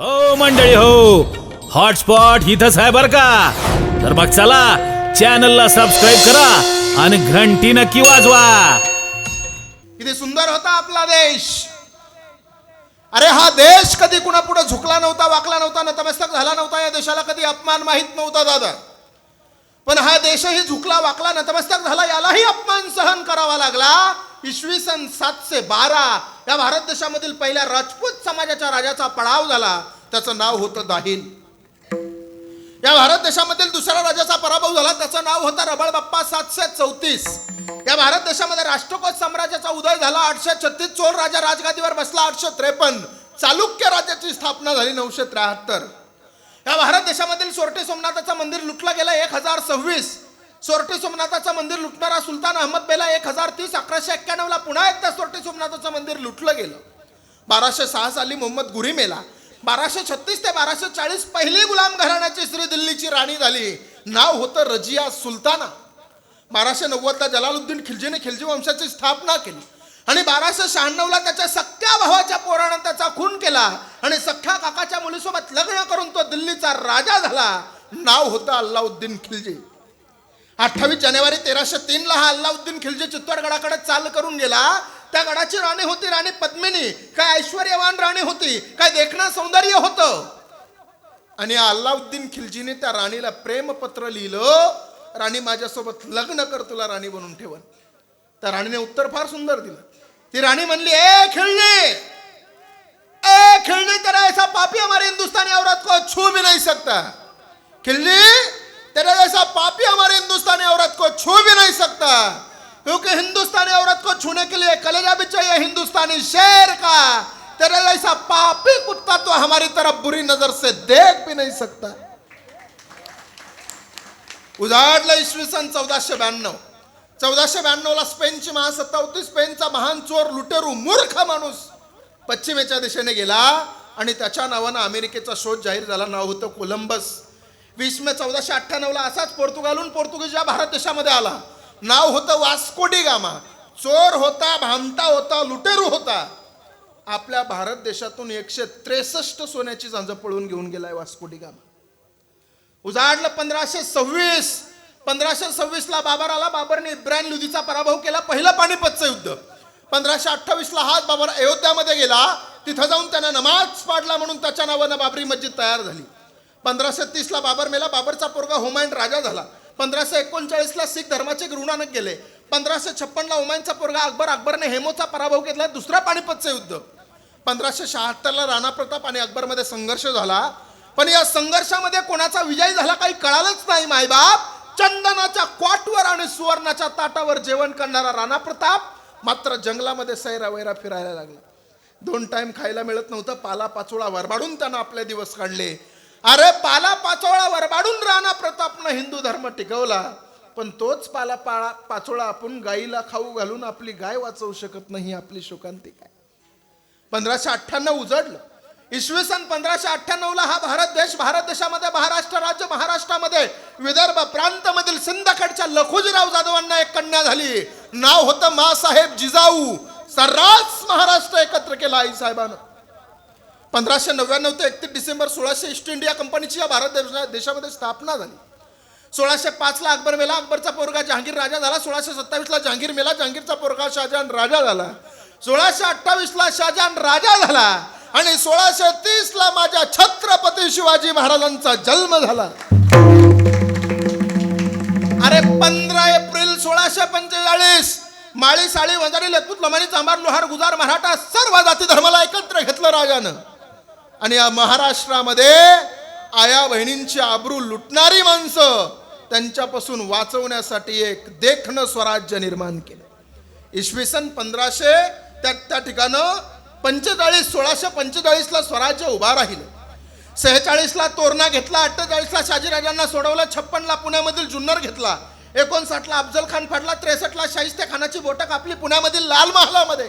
हो मंडळी हो. हॉटस्पॉट इथंच आहे बर का? तर मग चला चॅनलला सबस्क्राईब करा आणि घंटी नक्की वाजवा. किती सुंदर होता आपला देश. अरे हा देश कधी कुणापुढे झुकला नव्हता वाकला नव्हता नतमस्तक झाला नव्हता या देशाला कधी अपमान माहीत नव्हता दादा. पण हा देशही झुकला वाकला नतमस्तक झाला यालाही अपमान सहन करावा लागला. इसवी सन सातशे बारा या भारत देशामधील पहिल्या राजपूत समाजाच्या राजाचा पडाव झाला त्याचं नाव होतं दाहिल या भारत देशामधील दुसऱ्या राजाचा पराभव झाला त्याचं नाव होतं रबळ बाप्पा सातशे चौतीस. या भारत देशामध्ये राष्ट्रकोट साम्राज्याचा उदय झाला आठशे छत्तीस चोर राजा राजगादीवर बसला आठशे त्रेपन्न. चालुक्य राज्याची स्थापना झाली नऊशे त्र्याहत्तर. या भारत देशामधील सोरटे सोमनाथाचं मंदिर लुटलं गेलं एक हजार सव्वीस. सोरटे सोमनाथाचं मंदिर लुटणारा सुलतान अहमद बेला एक हजार तीस अकराशे एक्क्याण्णवला पुन्हा एकदा सोरटे सोमनाथाचं मंदिर लुटलं गेलं. बाराशे सहा साली मोहम्मद गुरी मेला बाराशे छत्तीस ते बाराशे चाळीस पहिली गुलाम घराण्याची श्री दिल्लीची राणी झाली. नाव होतं रजिया सुलताना. बाराशे नव्वदला जलालुद्दीन खिलजीने खिलजी वंशाची स्थापना केली. आणि बाराशे शहाण्णवला त्याच्या सख्या भावाच्या पोरानं त्याचा खून केला. आणि सख्या काकाच्या मुलीसोबत लग्न करून तो दिल्लीचा राजा झाला. नाव होतं अल्लाउद्दीन खिलजी. अठ्ठावीस जानेवारी तेराशे तीनला हा अल्लाउद्दीन खिलजी चित्तोडगडाकडे चाल करून गेला. त्या गडाची राणी होती राणी पद्मिनी. काय ऐश्वर्यवान राणी होती काय देखणं सौंदर्य होतं. आणि अल्लाउद्दीन खिलजीने त्या राणीला प्रेमपत्र लिहिलं राणी माझ्यासोबत लग्न कर तुला राणी बनवून ठेवन. त्या राणीने उत्तर फार सुंदर दिलं. ती राणी म्हणली ए खिलजी! ए खिलजी तर ऐसा पापी हमारे हिंदुस्तानी औरत को छू भी नाही सकता. खिलजी तेरा जैसा पापी हमारे हिंदुस्तानी औरत को छू भी नहीं सकता। क्योंकि हिंदुस्तानी औरत को छूने के लिए कलेजा भी चाहिए हिंदुस्तानी शेर का। तेरा जैसा पापी कुत्ता तो हमारी तरफ बुरी नजर से देख भी नहीं सकता। उजाडलं इसवी सन चौदाशे ब्याण्णव चौदाशे ब्याण्णवला स्पेनची महासत्ता होती स्पेनचा महान चोर लुटेरू मूर्ख माणूस। पश्चिमेच्या दिशेने गेला आणि त्याच्या नावानं अमेरिकेचा शोध जाहीर झाला. नाव होतं कोलंबस. वीस मे चौदाशे अठ्ठ्याण्णवला असाच पोर्तुगालून पोर्तुगीज या भारत देशामध्ये आला. नाव होतं वास्कोडी गामा. चोर होता भामटा होता लुटेरू होता. आपल्या भारत देशातून एकशे त्रेसष्ट सोन्याची झांजं पळून घेऊन गेलाय वास्कोडी गामा. उजाडलं पंधराशे सव्वीस. पंधराशे सव्वीसला बाबर आला. बाबरने इब्राहिम लुदीचा पराभव केला. पहिलं पाणीपतचं युद्ध. पंधराशे अठ्ठावीसला हाच बाबर अयोध्यामध्ये गेला. तिथं जाऊन त्यांना नमाज पाडला म्हणून त्याच्या नावानं बाबरी मस्जिद तयार झाली. पंधराशे तीसला बाबर मेला. बाबरचा पोरगा हुमायून राजा झाला. पंधराशे एकोणचाळीसला सिख धर्माचे गुरुनानक गेले. पंधराशे छप्पनला हुमायूनचा पोरगा अकबर. अकबरने हेमोचा पराभव घेतला. दुसरा पानिपतचं युद्ध. पंधराशे शहात्तरला राणा प्रताप आणि अकबरमध्ये संघर्ष झाला. पण या संघर्षामध्ये कोणाचा विजय झाला काही कळालंच नाही मायबाप. चंदनाच्या क्वाटवर आणि सुवर्णाच्या ताटावर जेवण करणारा राणा प्रताप मात्र जंगलामध्ये सैरा वैरा फिरायला लागला. दोन टाइम खायला मिळत नव्हतं. पाला पाचोळा वरबाडून त्यानं आपले दिवस काढले. अरे पाला पाचोळा वरबाडून राणा प्रतापनं हिंदू धर्म टिकवला पण तोच पाला पाळा पाचोळा आपण गाईला खाऊ घालून आपली गाय वाचवू शकत नाही आपली शोकांती काय? पंधराशे अठ्ठ्याण्णव उजडलं. इसवी सन पंधराशे अठ्ठ्याण्णवला हा भारत देश भारत देशामध्ये महाराष्ट्र राज्य महाराष्ट्रामध्ये विदर्भ प्रांतामधील सिंदखेडच्या लखुजीराव जाधवांना एक कन्या झाली. नाव होतं मासाहेब जिजाऊ. सर्रास महाराष्ट्र एकत्र केला आई साहेबानं. पंधराशे नव्याण्णव ते एकतीस डिसेंबर सोळाशे ईस्ट इंडिया कंपनीची या भारत देशा- देशामध्ये स्थापना झाली. सोळाशे पाचला अकबर मेला अकबरचा पोरगा जहांगीर राजा झाला. सोळाशे सत्तावीसला जहांगीर मेला जहांगीरचा पोरगा शहाजहान राजा झाला. सोळाशे अठ्ठावीसला शहाजहान राजा झाला. आणि सोळाशे तीसला माझ्या छत्रपती शिवाजी महाराजांचा जन्म झाला. अरे पंधरा एप्रिल सोळाशे पंचेचाळीस माळी साळी वंजारी लखपूत लमाणी चांभार लोहार गुजार मराठा सर्व जाती धर्माला एकत्र घेतलं राजानं. आणि या महाराष्ट्रामध्ये आया बहिणींची आबरू लुटणारी माणसं त्यांच्यापासून वाचवण्यासाठी एक देखणं स्वराज्य निर्माण केलं. इसवी सन पंधराशे त्या त्या ठिकाणं पंचेचाळीस सोळाशे पंचेचाळीसला स्वराज्य उभा राहिलं. सेहेचाळीसला तोरणा घेतला अठ्ठेचाळीसला शाजीराजांना सोडवलं छप्पनला पुण्यामधील जुन्नर घेतला एकोणसाठला अफजल खान फाडला त्रेसष्टला शाहिस्ते खानाची बोटं कापली पुण्यामधील लाल महालामध्ये.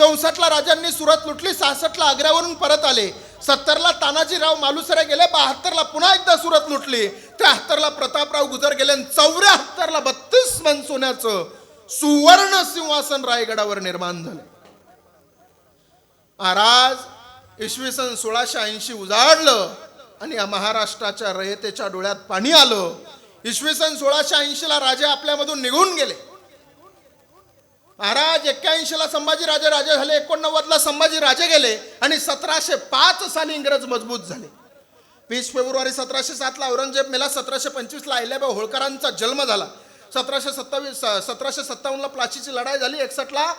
चौसष्टला राजांनी सुरत लुटली सहासष्टला आग्र्यावरून परत आले. सत्तरला तानाजीराव मालुसरे गेले बहात्तरला पुन्हा एकदा सुरत लुटली. त्र्याहत्तरला प्रतापराव गुजर गेले आणि चौऱ्याहत्तरला बत्तीस मन सोन्याचं सुवर्ण सिंहासन रायगडावर निर्माण झालं. महाराज इसवी सन सोळाशे ऐंशी उजाडलं आणि या महाराष्ट्राच्या रयतेच्या डोळ्यात पाणी आलं. इसवी सन सोळाशे ऐंशीला राजे आपल्यामधून निघून गेले. महाराज एक्क्याऐंशीला संभाजी राजे राजे झाले एकोणनव्वदला संभाजी राजे गेले आणि सतराशे पाच साली इंग्रज मजबूत झाले. वीस फेब्रुवारी सतराशे सातला औरंगजेब मेला सतराशे पंचवीसला अहिल्याबाई होळकरांचा जन्म झाला. सतराशे सत्तावीस सतराशे सत्तावन्नला प्लाशीची लढाई झाली एकसष्टला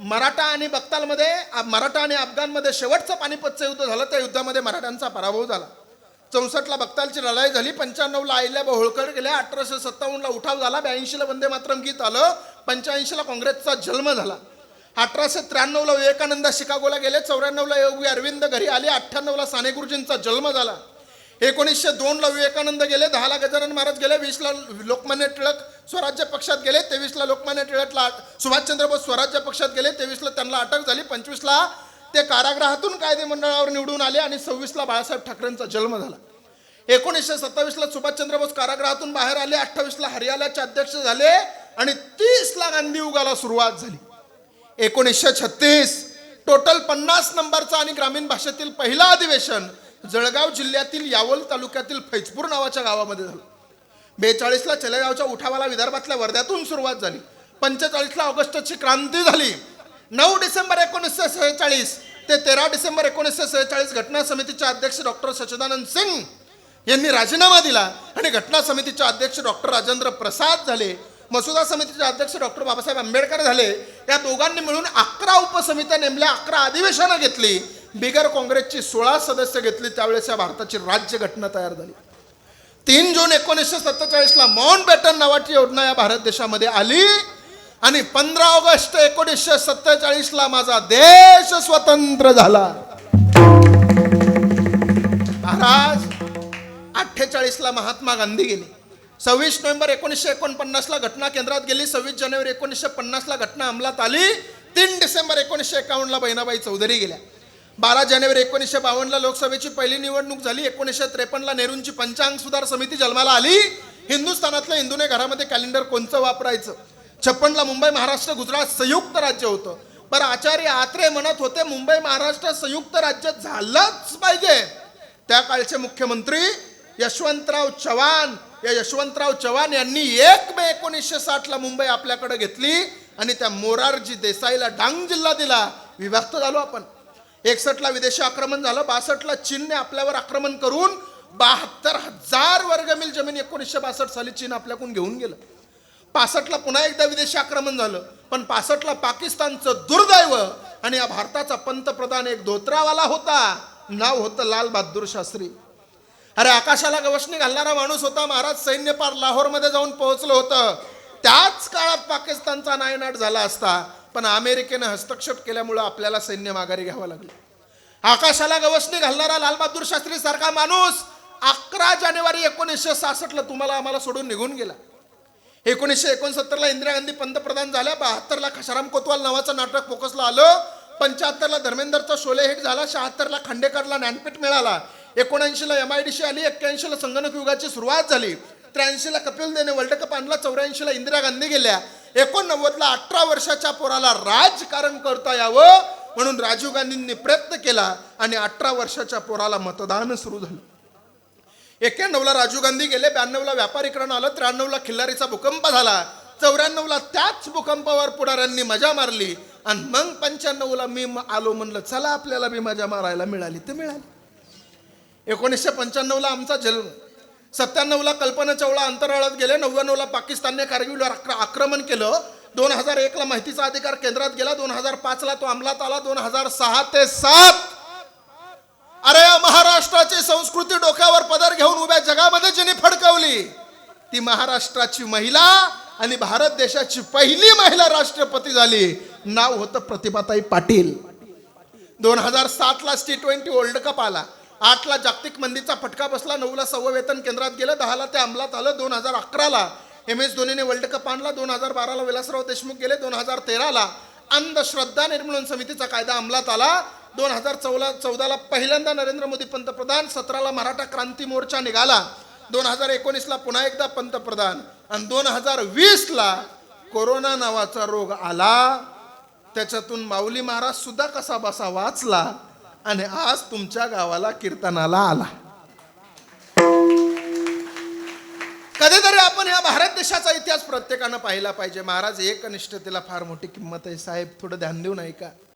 मराठा आणि बक्तालमध्ये मराठा आणि अफगाणमध्ये शेवटचं पानिपतचं युद्ध झालं त्या युद्धामध्ये मराठ्यांचा पराभव झाला. चौसष्टला भक्तालची लढाई झाली पंच्याण्णवला अहिल्याबाई होळकर गेल्या अठराशे सत्तावन्नला उठाव झाला ब्याऐंशीला वंदे मातरम गीत आलं पंच्याऐंशीला काँग्रेसचा जन्म झाला. अठराशे त्र्याण्णवला विवेकानंद शिकागोला गेले चौऱ्याण्णवला योगी अरविंद घरी आले अठ्ठ्याण्णवला साने गुरुजींचा जन्म झाला. एकोणीसशे दोनला विवेकानंद गेले दहाला गजानन महाराज गेले वीसला लोकमान्य टिळक स्वराज्य पक्षात गेले तेवीसला लोकमान्य टिळकला सुभाषचंद्र बोस स्वराज्य पक्षात गेले तेवीसला त्यांना अटक झाली पंचवीसला ते कारागृहातून कायदे मंडळावर निवडून आले आणि सव्वीसला बाळासाहेब ठाकरेंचा जन्म झाला. एकोणीसशे सत्तावीसला सुभाषचंद्र बोस कारागृहातून बाहेर आले अठ्ठावीसला हरियाणाचे अध्यक्ष झाले आणि तीसला गांधी युगाला सुरुवात झाली. एकोणीसशे छत्तीस टोटल पन्नास नंबरचा आणि ग्रामीण भाषेतील पहिलं अधिवेशन जळगाव जिल्ह्यातील यावल तालुक्यातील फैजपूर नावाच्या गावामध्ये झालं. बेचाळीसला चलेगावच्या उठावाला विदर्भातल्या वर्ध्यातून सुरुवात झाली. पंचेचाळीसला ऑगस्टची क्रांती झाली. नऊ डिसेंबर एकोणीसशे सेहेचाळीस ते तेरा डिसेंबर एकोणीसशे सेहेचाळीस घटना समितीचे अध्यक्ष डॉक्टर सच्चिदानंद सिंग यांनी राजीनामा दिला आणि घटना समितीचे अध्यक्ष डॉक्टर राजेंद्र प्रसाद झाले मसुदा समितीचे अध्यक्ष डॉक्टर बाबासाहेब आंबेडकर झाले या दोघांनी मिळून अकरा उपसमित्या नेमल्या अकरा अधिवेशनं घेतली. बिगर काँग्रेसची सोळा सदस्य घेतली त्यावेळेस या भारताची राज्य घटना तयार झाली. तीन जून एकोणीसशे सत्तेचाळीसला माउंट बॅटन नावाची योजना या भारत देशामध्ये आली. आणि पंधरा ऑगस्ट एकोणीसशे सत्तेचाळीसला माझा देश स्वतंत्र झाला. महाराज अठ्ठेचाळीसला महात्मा गांधी गेले. सव्वीस नोव्हेंबर एकोणीसशे एकोणपन्नासला घटना केंद्रात गेली. सव्वीस जानेवारी एकोणीसशे पन्नासला घटना अंमलात आली. तीन डिसेंबर एकोणीसशे एकावन्नला बहिणाबाई चौधरी गेल्या. बारा जानेवारी एकोणीसशे बावन्नला लोकसभेची पहिली निवडणूक झाली. एकोणीसशे त्रेपन्नला नेहरूंची पंचांग सुधार समिती जन्माला आली. हिंदुस्थानातल्या हिंदूने घरामध्ये कॅलेंडर कोणचं वापरायचं? छप्पनला मुंबई महाराष्ट्र गुजरात संयुक्त राज्य होतं. पर आचार्य आत्रे म्हणत होते मुंबई महाराष्ट्र संयुक्त राज्य झालंच पाहिजे. त्या काळचे मुख्यमंत्री यशवंतराव चव्हाण या यशवंतराव चव्हाण यांनी एक मे एकोणीसशे साठला मुंबई आपल्याकडे घेतली आणि त्या मोरारजी देसाईला डांग जिल्हा दिला. विभक्त झालो आपण. एकसष्टला विदेशी आक्रमण झालं बासष्टला चीनने आपल्यावर आक्रमण करून बहात्तर हजार वर्गमील जमीन एकोणीसशे बासष्ट साली चीन आपल्याकडून घेऊन गेलं. पासष्टला पुन्हा एकदा विदेशी आक्रमण झालं. पण पासष्टला पाकिस्तानचं दुर्दैव आणि या भारताचा पंतप्रधान एक धोत्रावाला होता. नाव होतं लाल बहादूर शास्त्री. अरे आकाशाला गवसणी घालणारा माणूस होता. महाराज सैन्य पार लाहोरमध्ये जाऊन पोहोचलं होतं. त्याच काळात पाकिस्तानचा नायनाट झाला असता. पण अमेरिकेनं हस्तक्षेप केल्यामुळं आपल्याला सैन्य माघारी घ्यावं लागलं. आकाशाला गवसणी घालणारा लालबहादूर शास्त्री सारखा माणूस अकरा जानेवारी एकोणीसशे सासष्टला तुम्हाला आम्हाला सोडून निघून गेला. एकोणीसशे एकोणसत्तरला इंदिरा गांधी पंतप्रधान झाल्या बहात्तरला खशाराम कोतवाल नावाचं नाटक फोकसला आलं पंच्याहत्तरला धर्मेंदरचा शोले हिट झाला शहात्तरला खांडेकरला ज्ञानपीठ मिळाला. एकोणऐंशीला एम आय डी सी आली एक्क्याऐंशीला संगणक युगाची सुरुवात झाली. त्र्याऐंशीला कपिल देने वर्ल्ड कप आणला चौऱ्याऐंशीला इंदिरा गांधी गेल्या. एकोणनव्वदला अठरा वर्षाच्या पोराला राजकारण करता यावं म्हणून राजीव गांधींनी प्रयत्न केला आणि अठरा वर्षाच्या पोराला मतदान सुरू झालं. एक्क्याण्णवला राजीव गांधी गेले ब्याण्णवला व्यापारीकरण आलं त्र्याण्णवला खिल्लारीचा भूकंप झाला. चौऱ्याण्णवला त्याच भूकंपावर पुढाऱ्यांनी मजा मारली. आणि मग पंच्याण्णवला मी म- आलो म्हणलं चला आपल्याला बी मजा मारायला मिळाली ते मिळाली. एकोणीसशे पंच्याण्णवला आमचा जन्म सत्त्याण्णवला कल्पना चावला अंतराळात गेले नव्याण्णवला पाकिस्तानने कारगिलवर आक्र- आक्रमण केलं. दोन हजार एकला माहितीचा अधिकार केंद्रात गेला दोन हजार पाचला तो अंमलात आला दोन हजार सहा ते सात अरे या महाराष्ट्राची संस्कृती डोक्यावर पदर घेऊन उभ्या जगामध्ये जिने फडकवली ती महाराष्ट्राची महिला आणि भारत देशाची पहिली महिला राष्ट्रपती झाली. नाव होतं प्रतिभाताई पाटील. दोन हजार सातला टी ट्वेंटी वर्ल्ड कप आला. आठला जागतिक मंदीचा फटका बसला नऊला सव्वा वेतन केंद्रात गेलं दहाला ते अंमलात आलं. दोन हजार अकराला एम एस धोनीने वर्ल्ड कप आणला दोन हजार बाराला विलासराव देशमुख गेले दोन हजार तेराला अंधश्रद्धा निर्मूलन समितीचा कायदा अंमलात आला. दोन हजार चौदा चौदाला पहिल्यांदा नरेंद्र मोदी पंतप्रधान सतराला मराठा क्रांती मोर्चा निघाला. दोन हजार एकोणीसला पुन्हा एकदा पंतप्रधान. आणि दोन हजार वीसला कोरोना नावाचा रोग आला. त्याच्यातून माऊली महाराज सुद्धा कसा बसा वाचला. आणि आज तुमच्या गावाला कीर्तनाला आला. कधीतरी आपण या भारत देशाचा इतिहास प्रत्येकानं पाहिला पाहिजे. महाराज एकनिष्ठतेला फार मोठी किंमत आहे. साहेब थोडं ध्यान देऊन ऐका का